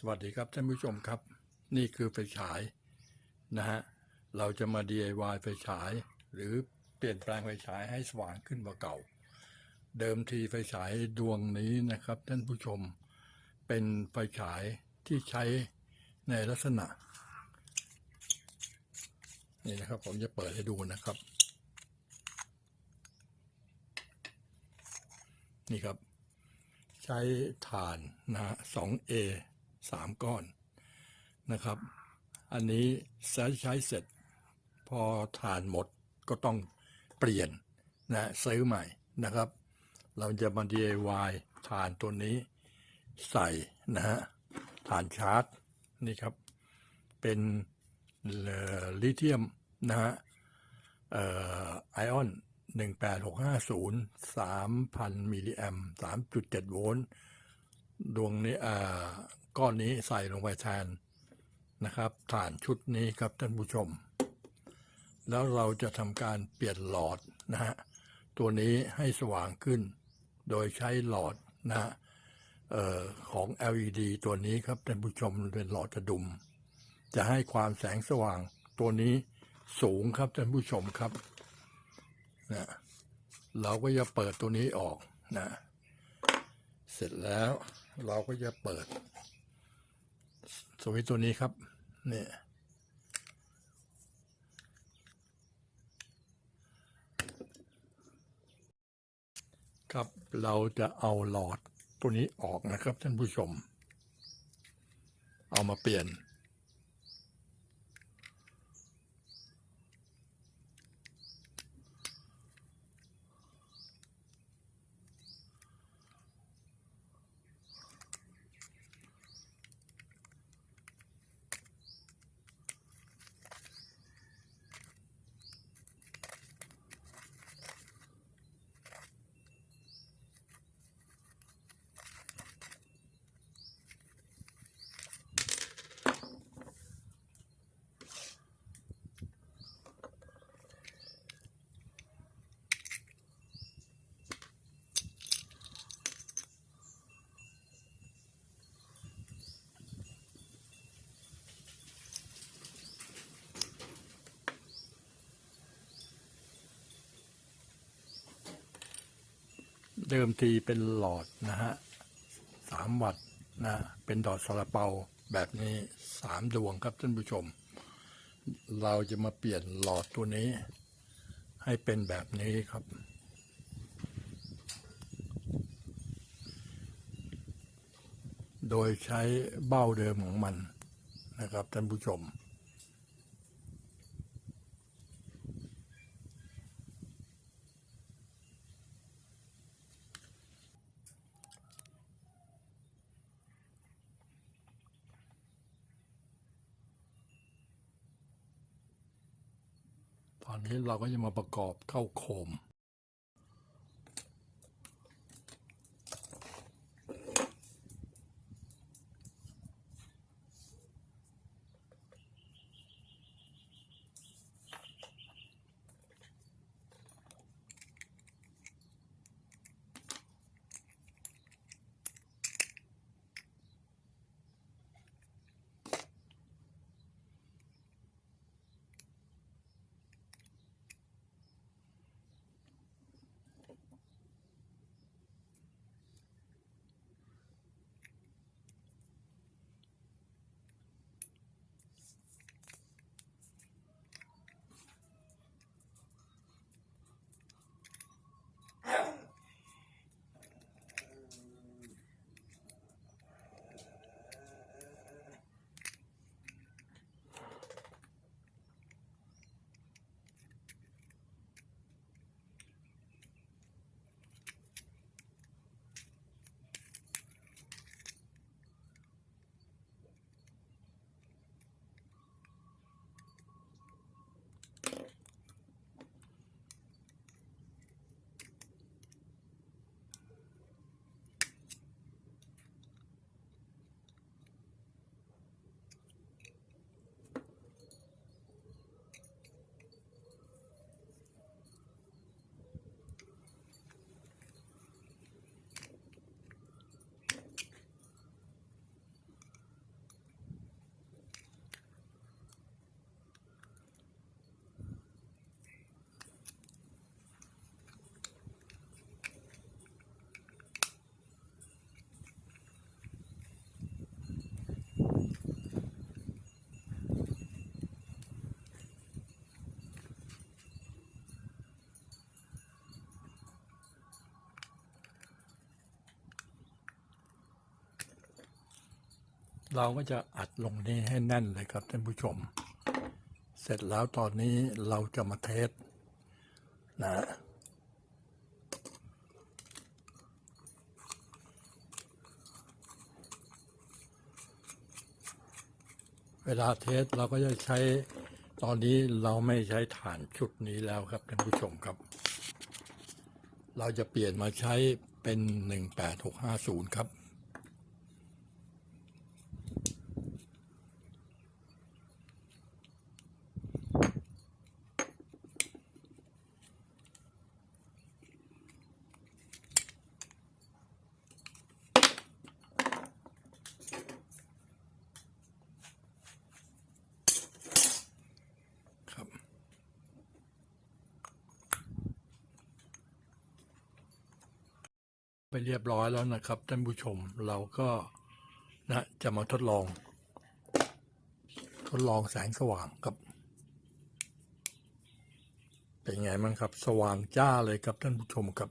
สวัสดีครับท่านผู้ชมครับ นี่คือไฟฉายนะฮะเราจะมา DIY ไฟฉาย หรือเปลี่ยนแปลงไฟฉายให้สว่างขึ้นกว่าเก่า เดิมทีไฟฉายดวงนี้นะครับท่านผู้ชมเป็นไฟฉายที่ใช้ในลักษณะ นี่นะครับผมจะเปิดให้ดูนะครับ นี่ครับ ใช้ฐานนะฮะ 2A สามก้อนนะครับ อันนี้ใช้ใช้เสร็จ พอทานหมดก็ต้องเปลี่ยนนะซื้อใหม่นะครับ เราจะมา DIY ฐานตัวนี้ใส่นะฮะฐานชาร์จนี่ครับ เป็นลิเทียมนะฮะไอออน 18650 3,000 มิลลิแอม3.7 โวลต์ ดวงนี้อ่าก้อนนี้ใส่ลงไปแทนนะครับฐานชุดนี้ครับท่านผู้ชม แล้วเราจะทำการเปลี่ยนหลอดนะฮะตัวนี้ให้สว่างขึ้น โดยใช้หลอดนะฮะเอ่อของ LED ตัวนี้ครับท่านผู้ชมเป็นหลอดกระดุม จะให้ความแสงสว่างตัวนี้สูงครับท่านผู้ชมครับนะเราก็จะเปิดตัวนี้ออกนะ เสร็จแล้ว เราก็จะเปิด สวิตตัวนี้ครับ เนี่ย ครับเราจะเอาหลอดตัวนี้ออกนะครับท่านผู้ชม เอามาเปลี่ยน เดิมทีเป็นหลอดนะฮะสามวัตต์นะเป็นดอดซาลาเปาแบบนี้สามดวงครับท่านผู้ชม เราจะมาเปลี่ยนหลอดตัวนี้ ให้เป็นแบบนี้ครับ โดยใช้เบ้าเดิมของมันนะครับท่านผู้ชม ตอนนี้เราก็จะมาประกอบเข้าโคม เราก็จะอัดลงนี้ให้แน่นเลยครับท่านผู้ชม เสร็จแล้วตอนนี้เราจะมาเทสนะเวลาเทสเราก็จะใช้ตอนนี้เราไม่ใช้ฐานชุดนี้แล้วครับท่านผู้ชมครับ เราจะเปลี่ยนมาใช้เป็น 18650 ครับ เรียบร้อยแล้วนะครับท่านผู้ชมเราก็นะจะมาทดลอง ทดลองแสงสว่างครับ เป็นไงมั้งครับ สว่างจ้าเลยครับท่านผู้ชมครับ